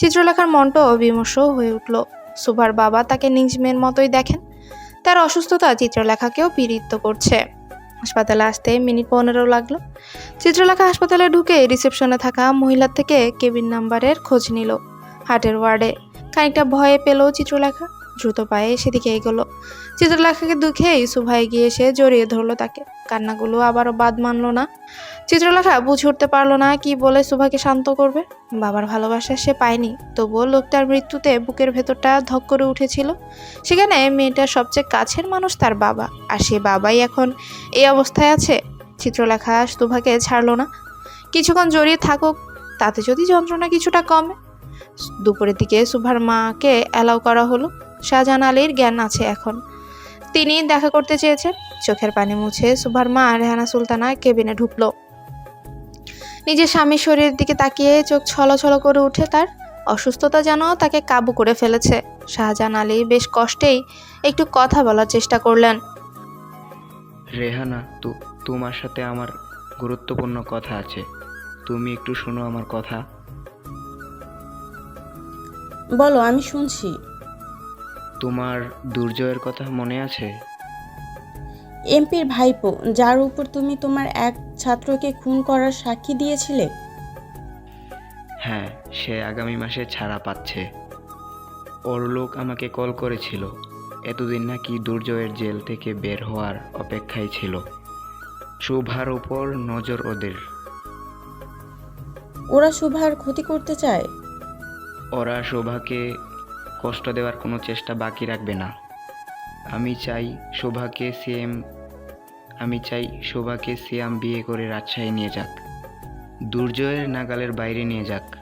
চিত্রলেখার মনটাও বিমর্ষ হয়ে উঠল। সুভার বাবা তাকে নিজ মেয়ের মতোই দেখেন। তার অসুস্থতা চিত্রলেখাকেও পীড়িত করছে। হাসপাতালে আসতে মিনিট পনেরো লাগল। চিত্রলেখা হাসপাতালে ঢুকে রিসেপশনে থাকা মহিলার থেকে কেবিন নাম্বারের খোঁজ নিল। হার্টের ওয়ার্ডে। খানিকটা ভয়ে পেল চিত্রলেখা। দ্রুত পায়ে সেদিকে এগোলো। চিত্রলেখাকে দুঃখেই সুভাই গিয়ে এসে জড়িয়ে ধরলো তাকে। কান্নাগুলো আবারও বাদ মানলো না। চিত্রলেখা বুঝে উঠতে পারল না কি বলে সুভাকে শান্ত করবে। বাবার ভালোবাসা সে পায়নি, তবুও লোকটার মৃত্যুতে বুকের ভেতরটা ধক করে উঠেছিল। সেখানে মেয়েটার সবচেয়ে কাছের মানুষ তার বাবা, আর সে বাবাই এখন এই অবস্থায় আছে। চিত্রলেখা সুভাকে ছাড়লো না। কিছুক্ষণ জড়িয়ে থাকুক, তাতে যদি যন্ত্রণা কিছুটা কমে। দুপুরের দিকে সুভার মাকে অ্যালাউ করা হলো। শাহজাহান আলীর জ্ঞান আছে এখন। তিনি দেখা করতে চেয়েছেন। চোখের পানি মুছে সুভার মা রেহানা সুলতানা কেবিনে ঢুকলো। নিজের স্বামীর শরীরের দিকে তাকিয়ে চোখ ছলছল করে উঠে তার অসুস্থতা যেন তাকে কাবু করে ফেলেছে। শাহজাহান আলী বেশ কষ্টেই একটু কথা বলার চেষ্টা করলেন। রেহানা তু তোমার সাথে আমার গুরুত্বপূর্ণ কথা আছে। তুমি একটু শোনো আমার কথা। বলো আমি শুনছি। তোমার দুর্জয়ের কথা মনে আছে? এমপির ভাইপো যার উপর তুমি তোমার এক ছাত্রকে খুন করার সাক্ষী দিয়েছিলে? হ্যাঁ সে আগামী মাসে ছাড়া পাচ্ছে। ওর লোক আমাকে কল করেছিল। এতদিন নাকি দুর্জয়ের জেল থেকে বের হওয়ার অপেক্ষায় ছিল। শুভার উপর নজর ওদের। ওরা শুভার ক্ষতি করতে চায়? ওরা শোভাকে কষ্ট দেওয়ার কোনো চেষ্টা বাকি রাখবে না। আমি চাই শোভাকে সিএম আমি চাই শোভাকে সিয়াম বিয়ে করে রাজশাহী নিয়ে যাক। দুর্জয়ের নাগালের বাইরে নিয়ে যাক।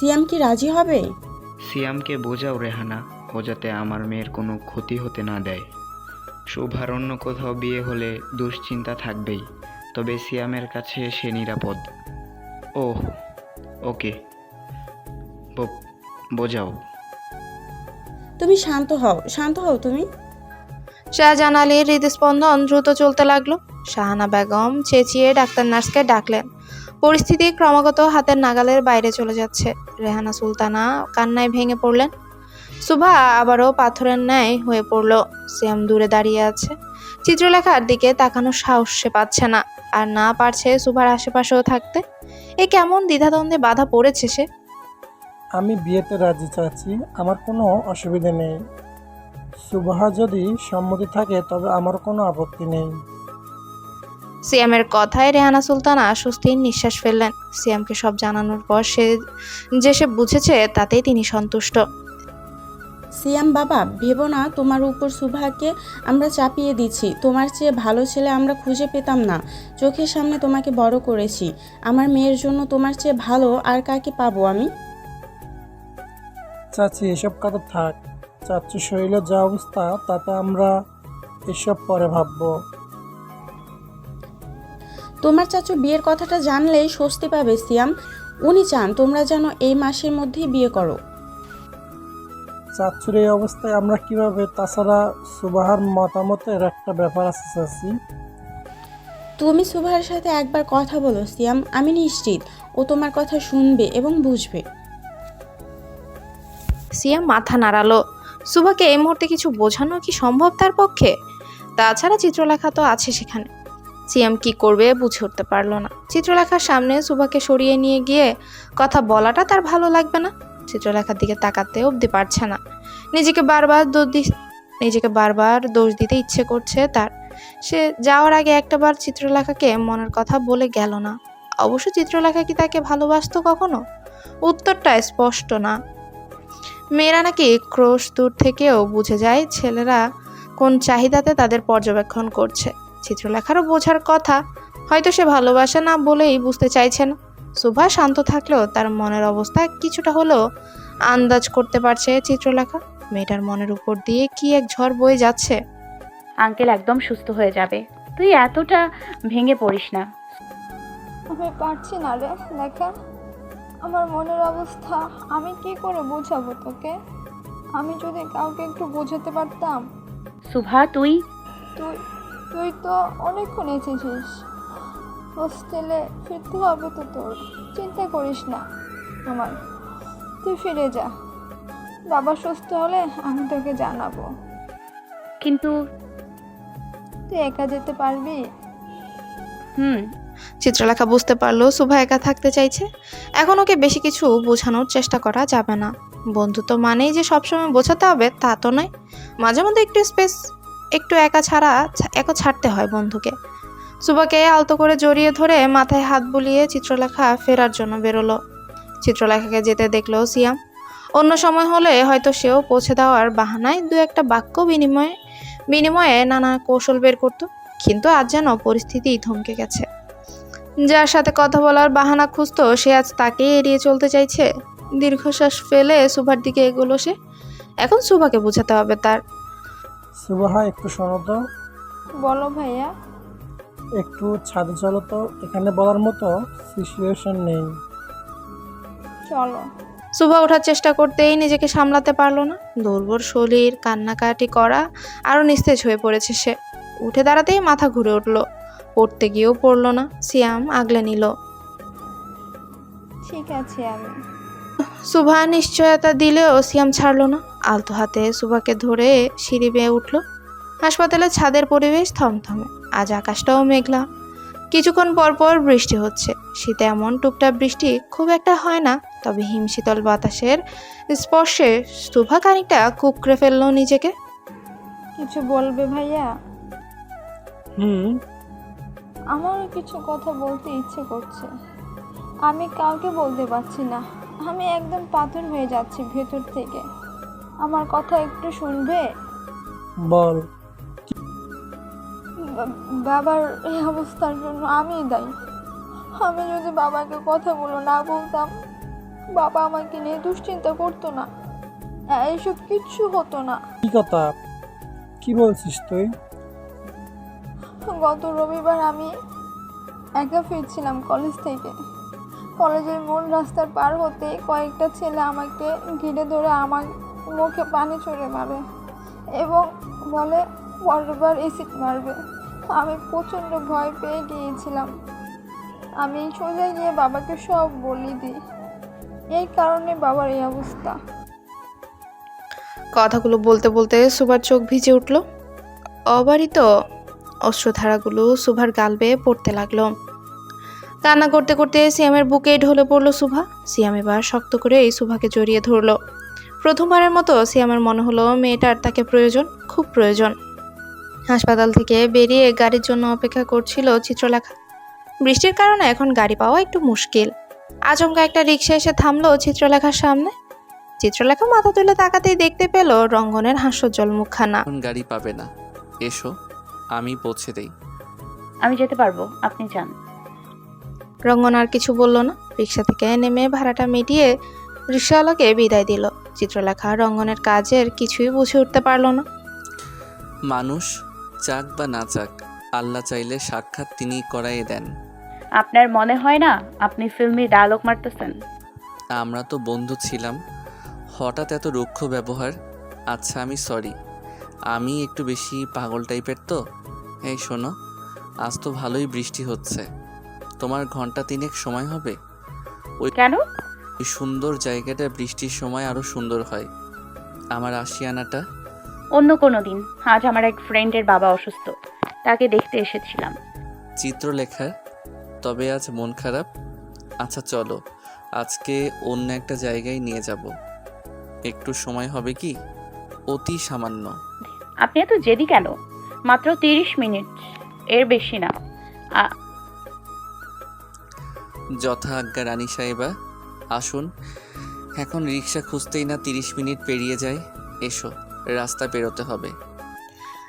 সিয়াম কি রাজি হবে? সিয়ামকে বোঝাও রেহানা ও যাতে আমার মেয়ের কোনো ক্ষতি হতে না দেয়। শোভার অন্য কোথাও বিয়ে হলে দুশ্চিন্তা থাকবেই তবে সিয়ামের কাছে সে নিরাপদ। ওহ ওকে। বোঝাও। তুমি শান্ত হও শান্ত হও তুমি। শাহজাহান আলীর হৃদস্পন্দন দ্রুত চলতে লাগল। শাহানা বেগম চেঁচিয়ে ডাক্তার নার্সকে ডাকলেন। পরিস্থিতি ক্রমাগত হাতের নাগালের বাইরে চলে যাচ্ছে। রেহানা সুলতানা কান্নায় ভেঙে পড়লেন। সুভা আবারও পাথরের ন্যায় হয়ে পড়ল। সিয়াম দূরে দাঁড়িয়ে আছে। চিত্রলেখার দিকে তাকানোর সাহস সে পাচ্ছে না। আর না পারছে সুভার আশেপাশেও থাকতে। এ কেমন দ্বিধাদ্বন্দ্বে বাধা পড়েছে সে? আমি বিয়েতে রাজি চাচ্ছি আমার কোনো অসুবিধা নেই। সুবাহা যদি সম্মতি থাকে তবে আমার কোনো আপত্তি নেই। সিয়ামের কথায় রেহানা সুলতানা স্বস্তির নিঃশ্বাস ফেললেন। সিয়ামকে সব জানানোর পর সে যে সে বুঝেছে তাতেই তিনি সন্তুষ্ট। সিয়াম বাবা ভেবো না তোমার উপর সুভাকে আমরা চাপিয়ে দিচ্ছি। তোমার চেয়ে ভালো ছেলে আমরা খুঁজে পেতাম না। চোখের সামনে তোমাকে বড় করেছি। আমার মেয়ের জন্য তোমার চেয়ে ভালো আর কাকে পাবো আমি? চাচি এসব কথা থাক। চাচি শরীরের যা অবস্থা তাতে আমরা এসব পরে ভাববো। তোমার চাচু বিয়ের কথাটা জানলেই স্বস্তি পাবে সিয়াম। উনি চান তোমরা যেন এই মাসের মধ্যেই বিয়ে করো। চাচুর এই অবস্থায় আমরা কীভাবে তাছাড়া সুবাহার মতামতের একটা ব্যাপার আছে চাচি। তুমি সুভার সাথে একবার কথা বলো সিয়াম। আমি নিশ্চিত ও তোমার কথা শুনবে এবং বুঝবে। সিয়াম মাথা নাড়ালো। সুভাকে এই মুহূর্তে কিছু বোঝানো কি সম্ভব তার পক্ষে? তাছাড়া চিত্রলেখা তো আছে সেখানে। সিয়াম কি করবে বুঝে উঠতে পারল না। চিত্রলেখার সামনে সুভাকে সরিয়ে নিয়ে গিয়ে কথা বলাটা তার ভালো লাগবে না। চিত্রলেখার দিকে তাকাতে অবধি পারছে না। নিজেকে বারবার দোষ নিজেকে বারবার দোষ দিতে ইচ্ছে করছে তার। সে যাওয়ার আগে একটাবার চিত্রলেখাকে মনের কথা বলে গেল না। অবশ্য চিত্রলেখা কি তাকে ভালোবাসত কখনো? উত্তরটা স্পষ্ট না। মেয়েরা নাকি ক্রোশ দূর থেকেও বুঝে যায় ছেলেরা কোন চাহিদাতে তাদের পর্যবেক্ষণ করছে। চিত্রলেখারও বোঝার কথা হয়তো সে ভালোবাসে না বলেই বুঝতে চাইছে না। সুভা শান্ত থাকলেও তার মনের অবস্থা কিছুটা হলেও আন্দাজ করতে পারছে চিত্রলেখা। মেয়েটার মনের উপর দিয়ে কি এক ঝড় বয়ে যাচ্ছে? আঙ্কেল একদম সুস্থ হয়ে যাবে। তুই এতটা ভেঙে পড়িস না। আমি পারছি না রে লেখা আমার মনের অবস্থা আমি কি করে বোঝাবো তোকে? আমি যদি কাউকে একটু বোঝাতে পারতাম। সুভা তুই? তুই তুই তো অনেকক্ষণ এসেছিস। হোস্টেলে ফিরতে হবে তো তোর। চিন্তা করিস না আমার। তুই ফিরে যা। বাবা সুস্থ হলে আমি তোকে জানাব। কিন্তু তুই একা যেতে পারবি? হুম। চিত্রলেখা বুঝতে পারল সুভা একা থাকতে চাইছে। এখন ওকে বেশি কিছু বোঝানোর চেষ্টা করা যাবে না। বন্ধুত্ব মানেই যে সবসময় বোঝাতে হবে তা তো নয়। মাঝে মধ্যে একটু স্পেস, একটু একা ছাড়া একা ছাড়তে হয় বন্ধুকে। সুভাকে আলতো করে জড়িয়ে ধরে মাথায় হাত বুলিয়ে চিত্রলেখা ফেরার জন্য বেরোলো। চিত্রলেখাকে যেতে দেখল সিয়াম। অন্য সময় হলে হয়তো সেও পৌঁছে দেওয়ার বাহানায় দু একটা বাক্য বিনিময়ে বিনিময়ে নানা কৌশল বের করতো। কিন্তু আজ যেন পরিস্থিতি থমকে গেছে। যার সাথে কথা বলার বাহানা খুঁজতো সে আজ তাকেই এড়িয়ে চলতে চাইছে। দীর্ঘশ্বাস ফেলে সুভার দিকে এগোলো সে। এখন সুভাকে বোঝাতে হবে তার। সুবাহা একটু শোনো তো। বলো ভাইয়া। একটু ছাদে চলো তো। এখানে বলার মতো সিচুয়েশন নেই। চলো। সুভা ওঠার চেষ্টা করতেই নিজেকে সামলাতে পারল না। দুর্বল শরীর কান্নাকাটি করা আরও নিস্তেজ হয়ে পড়েছে সে। উঠে দাঁড়াতেই মাথা ঘুরে উঠল। পড়তে গিয়েও পড়ল না সিয়াম আগলে নিল। ঠিক আছে আমি। সুভা নিশ্চয়তা দিলেও সিয়াম ছাড়লো না। আলতো হাতে সুভাকে ধরে সিঁড়ি বেয়ে উঠল। হাসপাতালের ছাদের পরিবেশ থমথমে আজ আকাশটাও মেঘলা। কিছুক্ষণ পর পর বৃষ্টি হচ্ছে। শীতে এমন টুপটাপ বৃষ্টি খুব একটা হয় না তবে হিমশীতল বাতাসের স্পর্শে সুভা খানিকটা কুকড়ে ফেলল নিজেকে। কিছু বলবে ভাইয়া? হুম আমারও কিছু কথা বলতে ইচ্ছে করছে। আমি কাউকে বলতে পারছি না। আমি একদম পাথর হয়ে যাচ্ছি ভেতর থেকে। আমার কথা একটু শুনবে? বল। বাবার এই অবস্থার জন্য আমিই দায়ী। আমি যদি বাবাকে কথাগুলো না বলতাম বাবা আমাকে নিয়ে দুশ্চিন্তা করতো না। এইসব কিচ্ছু হতো না। কি কথা? কি বলছিস তুই? গত রবিবার আমি একা ফিরছিলাম কলেজ থেকে। কলেজের মূল রাস্তার পার হতে কয়েকটা ছেলে আমাকে ঘিরে ধরে আমার মুখে পানি ছড়ে মারে এবং বলে পরেরবার এসিড মারবে। আমি প্রচণ্ড ভয় পেয়ে গিয়েছিলাম। আমি সোজা গিয়ে বাবাকে সব বলি দিই। এই কারণে বাবার এই অবস্থা। কথাগুলো বলতে বলতে সুভার চোখ ভিজে উঠল। অবারিত অশ্রুধারাগুলো সুভার গাল বেয়ে পড়তে লাগল। কান্না করতে করতে সিয়ামের বুকে ঢলে পড়ল সুভা। সিয়াম এবার শক্ত করে এই সুভাকে জড়িয়ে ধরলো। প্রথমবারের মতো সিয়ামের মনে হলো মেয়েটার তাকে প্রয়োজন, খুব প্রয়োজন। হাসপাতাল থেকে বেরিয়ে গাড়ির জন্য অপেক্ষা করছিল চিত্রলেখা। বৃষ্টির কারণে এখন গাড়ি পাওয়া একটু মুশকিল। আচমকা একটা রিক্সা এসে থামলো চিত্রলেখার সামনে। চিত্রলেখা মাথা তুলে তাকাতেই দেখতে পেল রঙ্গনের হাস্যজ্জ্বল মুখখানা। গাড়ি পাবে না। এসো। আমি পৌঁছে দেই। আমি যেতে পারব আপনি যান। রঙ্গন আর কিছু বলল না। রিক্সা থেকে নেমে ভাড়াটা মিটিয়ে রিক্সাওয়ালাকে বিদায় দিল। চিত্রলেখা রঙ্গনের কাজের কিছুই বুঝে উঠতে পারল না। মানুষ চাক বা না চাক আল্লাহ চাইলে সাক্ষাৎ তিনি করাইয়ে দেন। আপনার মনে হয় না আপনি ফিল্মি ডায়লগ মারতেছেন? আমরা তো বন্ধু ছিলাম। হঠাৎ এত রুক্ষ ব্যবহার আচ্ছা আমি সরি আমি একটু বেশি পাগল টাইপের তো। এই শোনো আজ তো ভালোই বৃষ্টি হচ্ছে। তোমার ঘণ্টা তিনেক সময় হবে? ওই কেন? এই সুন্দর জায়গাটা বৃষ্টির সময় আরও সুন্দর হয়। আমার আশিয়ানাটা অন্য কোনো দিন। আজ আমার এক ফ্রেন্ডের বাবা অসুস্থ। তাকে দেখতে এসেছিলাম। চিত্রলেখার তবে আজ মন খারাপ? আচ্ছা চলো আজকে অন্য একটা জায়গায় নিয়ে যাব। একটু সময় হবে কি? অতি সামান্য। আপনি এত জেদি কেন? মাত্র তিরিশ মিনিট এর বেশি না। যথা আজ্ঞা রানী সাহেবা আসুন। এখন রিক্সা খুঁজতেই না তিরিশ মিনিট পেরিয়ে যায় এসো রাস্তা পেরোতে হবে।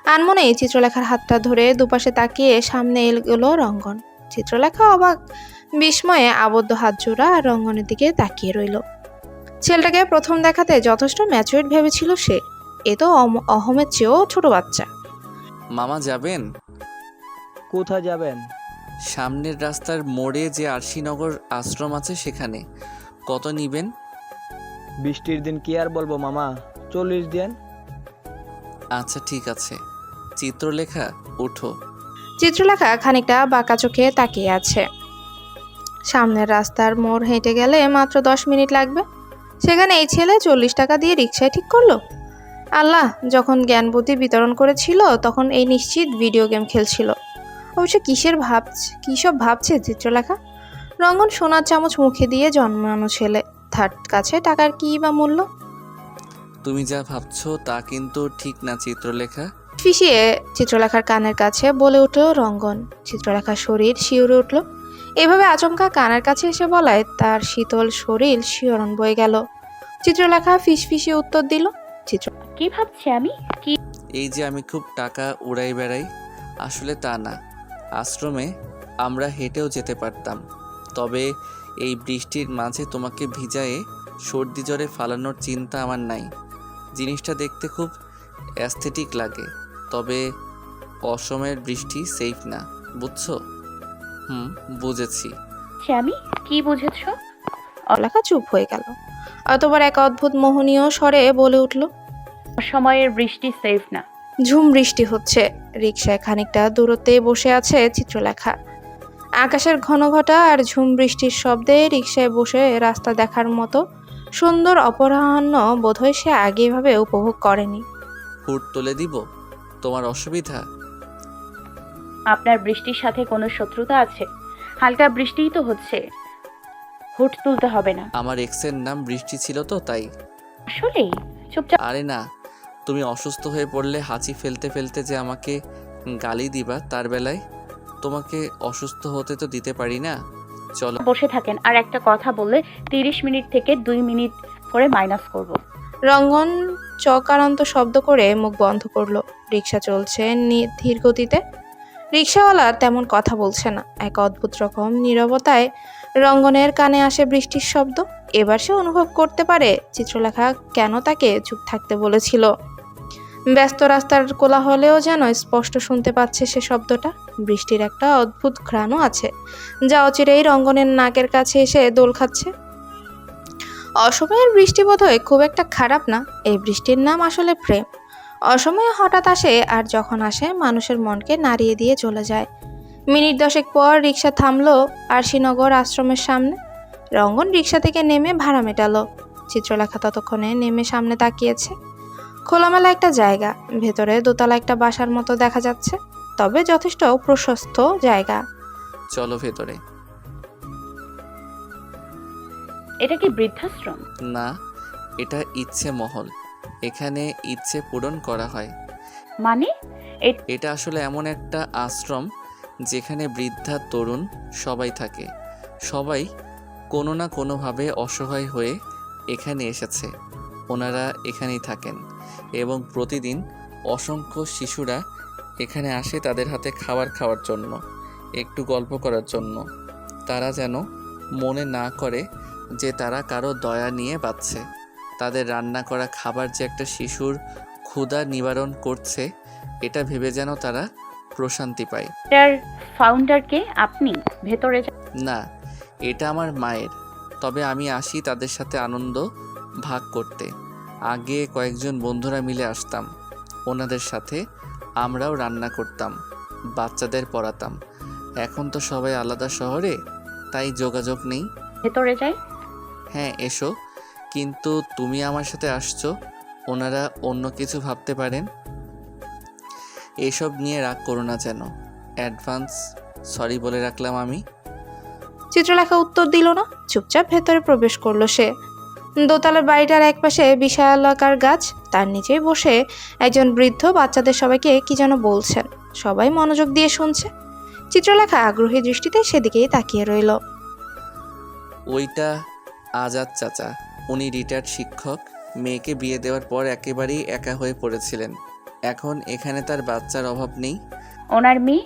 আনমনে চিত্রলেখার হাতটা ধরে দুপাশে তাকিয়ে সামনে এলো রঙ্গন। চিত্রলেখা অবাক বিস্ময়ে আবদ্ধ হাত জোড়া আর রঙ্গনের দিকে তাকিয়ে রইল। ছেলেটাকে প্রথম দেখাতে যথেষ্ট ম্যাচুরেট ভেবেছিল সে। এ তো অম- অহমের চেয়েও ছোট বাচ্চা। মামা যাবেন? কোথায় যাবেন? সামনের রাস্তার মোড়ে যে আরশিনগর আশ্রম আছে সেখানে। কত নিবেন? বৃষ্টির দিন কি আর বলব মামা? চল্লিশ দিন। আচ্ছা ঠিক আছে। চিত্রলেখা ওঠো। চিত্রলেখা খানিকটা বাঁকা চোখে তাকিয়ে আছে। সামনের রাস্তার মোড় হেঁটে গেলে মাত্র দশ মিনিট লাগবে। সেখানে এই ছেলে চল্লিশ টাকা দিয়ে রিক্সায় ঠিক করল। আল্লাহ যখন জ্ঞান বুদ্ধি বিতরণ করেছিল তখন এই নিশ্চিত ভিডিও গেম খেলছিল। অবশ্য কিসের ভাবছে কী সব ভাবছে চিত্রলেখা? রঙ্গন সোনার চামচ মুখে দিয়ে জন্মানো ছেলে। তার কাছে টাকার কী বা মূল্য? তুমি যা ভাবছ তা কিন্তু ঠিক না চিত্রলেখা। ফিসিয়ে চিত্রলেখার কানের কাছে বলে উঠল রঙ্গন। চিত্রলেখার শরীর শিউরে উঠল। এভাবে আচমকা কানের কাছে এসে বলায় তার শীতল শরীর শিহরণ বয়ে গেল। চিত্রলেখা ফিসফিসিয়ে উত্তর দিল চিত্র কি ভাবছি আমি? কি এই যে আমি খুব টাকা উড়াই বেড়াই আসলে তা না। আশ্রমে আমরা হেঁটেও যেতে পারতাম। তবে এই বৃষ্টির মাঝে তোমাকে ভিজায়ে সর্দি জ্বরে ফালানোর চিন্তা আমার নাই। জিনিসটা দেখতে খুব অ্যাস্থেটিক লাগে তবে অসময়ের বৃষ্টি সেফ না বুঝছ? হুম বুঝেছি। ভাবছি আমি কি বুঝেছ? লেখা চুপ হয়ে গেল। অতবার এক অদ্ভুত মোহনীয় স্বরে বলে উঠল সময়ের বৃষ্টি সেফ না। ঝুম বৃষ্টি হচ্ছে। রিকশায় খানিকটা দূরত্বে বসে আছে চিত্রলেখা। আকাশের ঘন ঘটা আর ঝুম বৃষ্টির শব্দে রিক্সায় বসে রাস্তা দেখার মতো সুন্দর অপরাহ্ন বোধহয় সে আগে এভাবে উপভোগ করেনি। হুট তুলে দিব? তোমার অসুবিধা? আপনার বৃষ্টির সাথে কোনো শত্রুতা আছে? হালকা বৃষ্টিই তো হচ্ছে। হুট তুলতে হবে না। আমার এক্সের নাম বৃষ্টি ছিল তো তাই। আসলেই? চুপচাপ আরে না। তুমি অসুস্থ হয়ে পড়লে হাঁচি ফেলতে ফেলতে যে আমাকে গালি দিবা তার বেলায় তোমাকে অসুস্থ হতে তো দিতে পারি না। চলো। বসে থাকেন আর একটা কথা বললে তিরিশ মিনিট থেকে দুই মিনিট করে মাইনাস করব। রঙ্গন চকারান্ত শব্দ করে মুখ বন্ধ করল। রিক্সা চলছে নি- ধীর গতিতে। রিক্সাওয়ালা তেমন কথা বলছে না। এক অদ্ভুত রকম নীরবতায় রঙ্গনের কানে আসে বৃষ্টির শব্দ। এবার সে অনুভব করতে পারে চিত্রলেখা কেন তাকে চুপ থাকতে বলেছিল। ব্যস্ত রাস্তার কোলাহলেও যেন স্পষ্ট শুনতে পাচ্ছে সে শব্দটা। বৃষ্টির একটা অদ্ভুত ঘ্রাণও আছে। যা অচিরেই রঙ্গনের নাকের কাছে এসে দোল খাচ্ছে। অসময়ের বৃষ্টি বোধহয় খুব একটা খারাপ না, এই বৃষ্টির নাম আসলে প্রেম। অসময়ে হঠাৎ আসে আর যখন আসে, মানুষের মনকে নাড়িয়ে দিয়ে চলে যায়। মিনিট দশেক পর রিক্সা থামলো আরশিনগর আশ্রমের সামনে। রঙ্গন রিক্সা থেকে নেমে ভাড়া মেটালো। চিত্রলেখা ততক্ষণে নেমে সামনে তাকিয়েছে। খোলামেলা একটা জায়গা ভেতরে দোতলা একটা বাসার মতো দেখা যাচ্ছে তবে যথেষ্ট প্রশস্ত জায়গা। চলো ভেতরে। এটা কি বৃদ্ধাশ্রম? না এটা ইচ্ছে মহল। এখানে ইচ্ছে পূরণ করা হয়। মানে? এটা আসলে এমন একটা আশ্রম যেখানে বৃদ্ধা তরুণ সবাই থাকে। সবাই কোনো না কোনোভাবে অসহায় হয়ে এখানে এসেছে। ওনারা এখানেই থাকেন এবং প্রতিদিন অসংখ্য শিশুরা এখানে আসে তাদের হাতে খাবার খাওয়ার জন্য একটু গল্প করার জন্য। তারা যেন মনে না করে যে তারা কারও দয়া নিয়ে বাঁচছে। তাদের রান্না করা খাবার যে একটা শিশুর ক্ষুধা নিবারণ করছে এটা ভেবে যেন তারা প্রশান্তি পায়। এটার ফাউন্ডারকে আপনি? ভেতরে না এটা আমার মায়ের। তবে আমি আসি তাদের সাথে আনন্দ ভাগ করতে। আগে কয়েকজন বন্ধুরা মিলে আসতাম। ওনাদের সাথে আমরাও রান্না করতাম বাচ্চাদের পড়াতাম। এখন তো সবাই আলাদা শহরে তাই যোগাযোগ নেই। ভেতরে যাই? হ্যাঁ এসো। কিন্তু তুমি আমার সাথে আসছো ওনারা অন্য কিছু ভাবতে পারেন। এসব নিয়ে রাগ করো না যেন। অ্যাডভান্স সরি বলে রাখলাম আমি। চিত্রলেখা উত্তর দিল না চুপচাপ ভেতরে প্রবেশ করল সে। দোতলার বাড়িটার একপাশে বিশালাকার গাছ তার নিচেই বসে একজন বৃদ্ধ বাচ্চাদের সবাইকে কি যেন বলছেন সবাই মনোযোগ দিয়ে শুনছে। চিত্রলেখা আগ্রহী দৃষ্টিতে সেদিকেই তাকিয়ে রইল। ওইটা আজাদ চাচা। উনি রিটায়ার্ড শিক্ষক। মেয়েকে বিয়ে দেওয়ার পর একেবারেই একা হয়ে পড়েছিলেন। এখন এখানে তার বাচ্চার অভাব নেই। ওনার মেয়ে?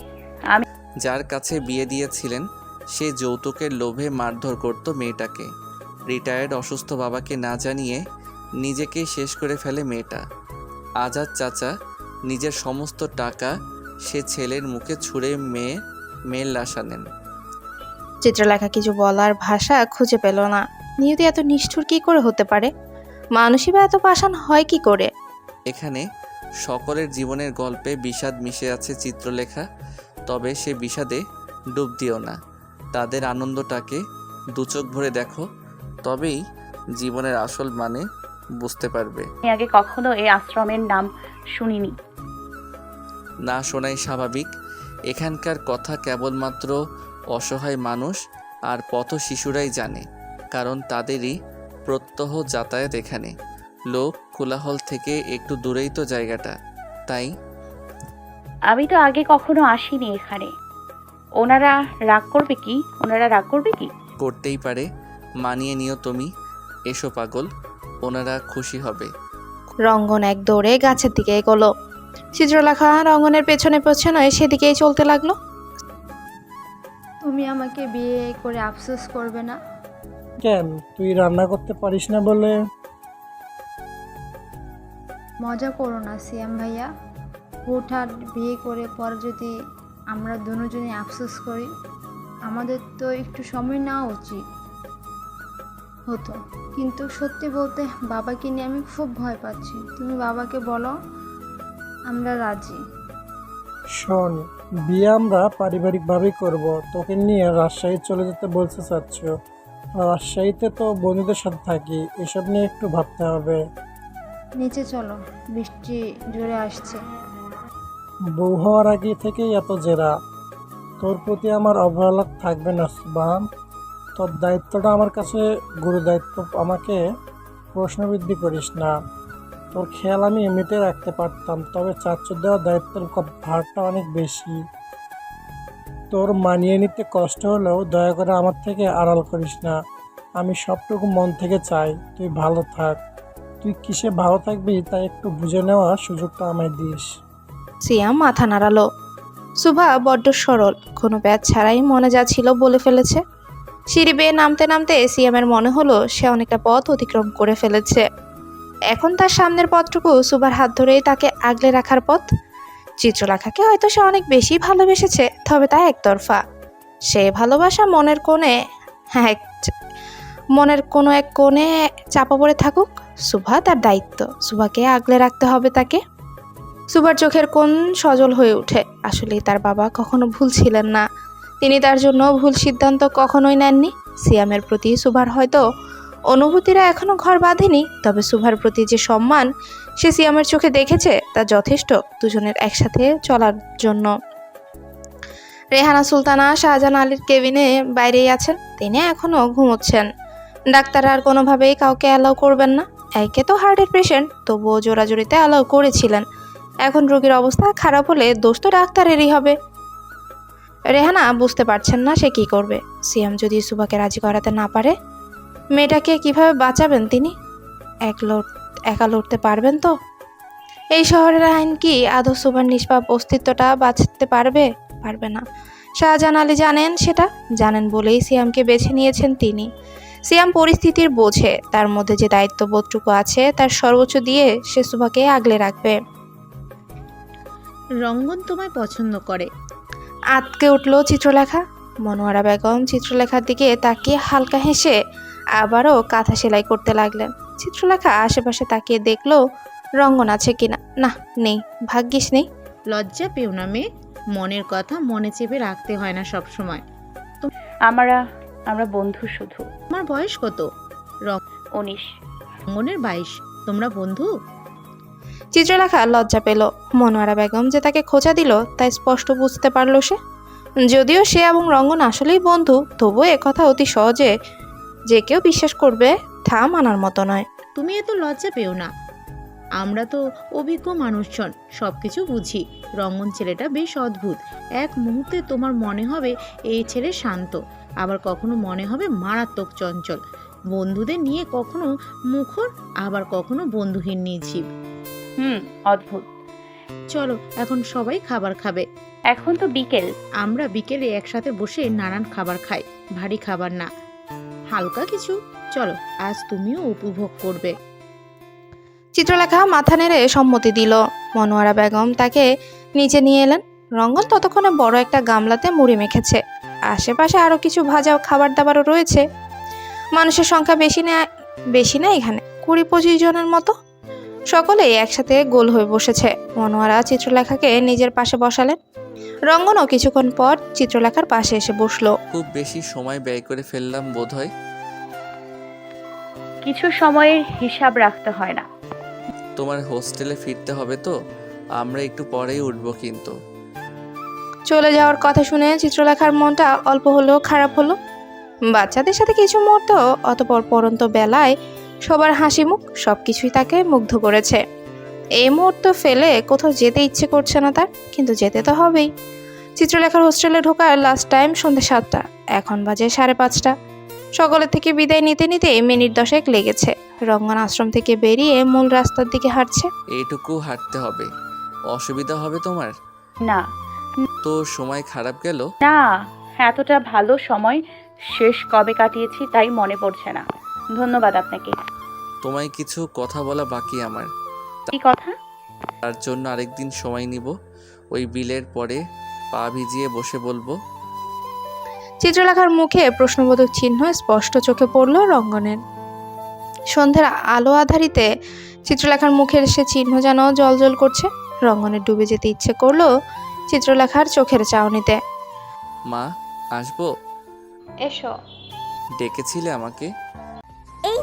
যার কাছে বিয়ে দিয়েছিলেন সে যৌতুকের লোভে মারধর করত মেয়েটাকে। রিটায়ার্ড অসুস্থ বাবাকে না জানিয়ে নিজেকে শেষ করে ফেলে মেয়েটা। আজাদ চাচা নিজের সমস্ত টাকা সে ছেলের মুখে ছুঁড়ে মেয়ে মেয়ের লাশ আনেন চিত্রলেখা কিছু বলার ভাষা খুঁজে পেল না। নিয়তি এত নিষ্ঠুর কি করে হতে পারে? মানুষই বা এত পাষাণ হয় কি করে? এখানে সকলের জীবনের গল্পে বিষাদ মিশে আছে চিত্রলেখা তবে সে বিষাদে ডুব দিও না। তাদের আনন্দটাকে দুচোখ ভরে দেখো। তবেই জীবনের আসল মানে বুঝতে পারবে। আমি আগে কখনো এই আশ্রমের নাম শুনিনি। না শোনাই স্বাভাবিক এখানকার কথা কেবলমাত্র অসহায় মানুষ আর পথ শিশুরাই জানে কারণ তাদেরই প্রত্যহ যাতায়াত এখানে। লোক কোলাহল থেকে একটু দূরেই তো জায়গাটা তাই? আমি তো আগে কখনো আসিনি এখানে। ওনারা রাগ করবে কি? ওনারা রাগ করবে কি? করতেই পারে। মানিয়ে নিও তুমি। এসো পাগল ওনারা খুশি হবে। রঙ্গন এক দৌড়ে গাছের দিকে এগোলো। চিত্রলেখা রঙ্গনের পেছনে পেছনে সেদিকেই চলতে লাগল। তুমি আমাকে বিয়ে করে আফসোস করবে না? কেন? তুই রান্না করতে পারিস না বলে? মজা করো না সিয়াম ভাইয়া। হুটহাট বিয়ে করে পর যদি আমরা দুজনে আফসোস করি আমাদের তো একটু সময় নেওয়া উচিত। হতো। কিন্তু সত্যি বলতে বাবাকে নিয়ে আমি খুব ভয় পাচ্ছি। তুমি বাবাকে বলো আমরা রাজি। শোন বিয়ে আমরা পারিবারিকভাবেই করব। তোকে নিয়ে রাজশাহী চলে যেতে বলতে চাচ্ছ। রাজশাহীতে তো বন্ধুদের সাথে থাকি এসব নিয়ে একটু ভাবতে হবে। নিচে চলো বৃষ্টি জোরে আসছে। বউ হওয়ার আগে থেকেই এত জেরা। তোর প্রতি আমার অবহেলা থাকবে না সুবান। তোর দায়িত্বটা আমার কাছে গুরু দায়িত্ব আমাকে প্রশ্নবৃদ্ধি করিস না। তোর খেয়াল আমি এমনিতে রাখতে পারতাম, তবে চাচ্চ দেওয়ার দায়িত্বের ভারটা অনেক বেশি। তোর মানিয়ে নিতে কষ্ট হলেও দয়া করে আমার থেকে আড়াল করিস না। আমি সবটুকু মন থেকে চাই, তুই ভালো থাক। তুই কিসে ভালো থাকবি তা একটু বুঝে নেওয়ার সুযোগটা আমায় দিস। সিয়াম মাথা নাড়ালো। সুভা বড্ড সরল, কোনো ব্যাচ ছাড়াই মনে যা ছিল বলে ফেলেছে। সিঁড়ি বেয়ে নামতে নামতে সিয়ামের মনে হলো সে অনেকটা পথ অতিক্রম করে ফেলেছে। এখন তার সামনের পথটুকু সুবার হাত ধরেই তাকে আগলে রাখার পথ। চিত্রলেখাকে হয়তো সে অনেক বেশি ভালোবেসেছে, তবে তা একতরফা। সে ভালোবাসা মনের কোণে হ্যাঁ মনের কোনো এক কোণে চাপা পড়ে থাকুক, সুভা তার দায়িত্ব। সুভাকে আগলে রাখতে হবে তাকে। সুভার চোখের কোণ সজল হয়ে ওঠে। আসলে তার বাবা কখনো ভুল ছিলেন না। তিনি তার জন্য ভুল সিদ্ধান্ত কখনোই নেননি। সিয়ামের প্রতি সুভার হয়তো অনুভূতিরা এখনও ঘর বাঁধেনি, তবে সুভার প্রতি যে সম্মান সে সিয়ামের চোখে দেখেছে তা যথেষ্ট দুজনের একসাথে চলার জন্য। রেহানা সুলতানা, শাহজাহান আলীর কেবিনে বাইরেই আছেন। তিনি এখনও ঘুমোচ্ছেন। ডাক্তার আর কোনোভাবেই কাউকে অ্যালাউ করবেন না। একে তো হার্টের পেশেন্ট তবুও জোরাজোরিতে অ্যালাউ করেছিলেন। এখন রোগীর অবস্থা খারাপ হলে দোষ তো ডাক্তারেরই হবে। রেহানা বুঝতে পারছেন না সে কি করবে। সিয়াম যদি সুবাকে রাজি করাতে না পারে, মেয়েটাকে কীভাবে বাঁচাবেন তিনি? এক লড় একা লড়তে পারবেন তো? এই শহরের আইন কি আদৌ সুবার নিষ্পাপ অস্তিত্বটা বাঁচতে পারবে? পারবে না। শাহজাহান আলী জানেন সেটা? জানেন বলেই সিয়ামকে বেছে নিয়েছেন তিনি। সিয়াম পরিস্থিতির বোঝে, তার মধ্যে যে দায়িত্ববোধটুকু আছে তার সর্বোচ্চ দিয়ে সে সুভাকে আগলে রাখবে। রঙ্গন তোমায় পছন্দ করে। আতকে উঠল চিত্রলেখা। মনোয়ারা বেগম চিত্রলেখার দিকে তাকিয়ে হালকা হেসে আবারও কাঁথা সেলাই করতে লাগলেন। চিত্রলেখা আশেপাশে তাকিয়ে দেখল রঙ্গন আছে কিনা? না নেই ভাগ্যিস নেই। লজ্জা পেও না মেয়ে মনের কথা মনে চেপে রাখতে হয় না সব সময়। আমরা আমরা বন্ধু শুধু। তোমার বয়স কত? উনিশ। রঙ্গনের বাইশ। তোমরা বন্ধু? চিত্রলেখা লজ্জা পেল। মনোয়ারা বেগম যে তাকে খোঁচা দিল, তাই স্পষ্ট বুঝতে পারল সে। যদিও সে এবং রঙ্গন আসলেই বন্ধু, তবুও একথা অতি সহজে যে কেউ বিশ্বাস করবে, তা মানার মতো নয়। তুমি এত লজ্জা পেও না। আমরা তো অভিজ্ঞ মানুষজন সব কিছু বুঝি। রঙ্গন ছেলেটা বেশ অদ্ভুত। এক মুহূর্তে তোমার মনে হবে এই ছেলে শান্ত। আবার কখনো মনে হবে মারাত্মক চঞ্চল। বন্ধুদের নিয়ে কখনো মুখর, আবার কখনো বন্ধুহীন নির্জীব। হুম অদ্ভুত। চলো এখন সবাই খাবার খাবে। এখন তো বিকেল। আমরা বিকেলে একসাথে বসে নানান খাবার খাই ভারী খাবার না। হালকা কিছু। চলো আজ তুমিও উপভোগ করবে। চিত্রলেখা মাথা নেড়ে সম্মতি দিল। মনোয়ারা বেগম তাকে নিচে নিয়ে এলেন। রঙ্গন ততক্ষণে বড় একটা গামলাতে মুড়ি মেখেছে। আশেপাশে আরও কিছু ভাজা খাবার দাবারও রয়েছে। মানুষের সংখ্যা বেশি না বেশি না এখানে। কুড়ি পঁচিশ জনের মতো। সকলেই একসাথে গোল হয়ে বসেছে। মনোয়ারা চিত্রলেখাকে নিজের পাশে বসালেন। রঙ্গনও কিছুক্ষণ পর চিত্রলেখার পাশে এসে বসল। খুব বেশি সময় ব্যয় করে ফেললাম বোধহয়। কিছু সময়ের হিসাব রাখতে হয় না। তোমার হোস্টেলে ফিরতে হবে তো আমরা একটু পরেই উঠবো কিন্তু। চলে যাওয়ার কথা শুনে চিত্রলেখার মনটা অল্প হলেও খারাপ হলো। বাচ্চাদের সাথে কিছু মুহূর্ত অতপর পরন্ত বেলায় সবার হাসি মুখ সব কিছুই তাকে মুগ্ধ করেছে। এই মুহূর্ত ফেলে কোথাও যেতে ইচ্ছে করছে না তার কিন্তু যেতে তো হবেই। চিত্রলেখার হোস্টেলে ঢোকার লাস্ট টাইম সন্ধ্যে সাতটা এখন বাজে সাড়ে পাঁচটা। সকলের থেকে বিদায় নিতে নিতে মিনিট দশেক লেগেছে। রঙ্গন আশ্রম থেকে বেরিয়ে মূল রাস্তার দিকে হাঁটছে। এইটুকু হাঁটতে হবে। অসুবিধা হবে তোমার? না। তো সময় খারাপ গেল? না এতটা ভালো সময় শেষ কবে কাটিয়েছি তাই মনে পড়ছে না। ধন্যবাদ আপনাকে। তোমায় কিছু কথা বলা বাকি আমার। কি কথা? তার জন্য আরেকদিন সময় নিব। ওই বিলের পরে পা ভিজিয়ে বসে বলব। চিত্রলেখার মুখে প্রশ্নবোধক চিহ্ন স্পষ্ট চোখে পড়ল রঙ্গনের। সন্ধ্যার আলো আধারিতে চিত্রলেখার মুখের সে চিহ্ন যেন জলজল করছে। রঙ্গনের ডুবে যেতে ইচ্ছে করল চিত্রলেখার চোখের চাউনিতে মা আসব? এসো। ডেকেছিলে আমাকে?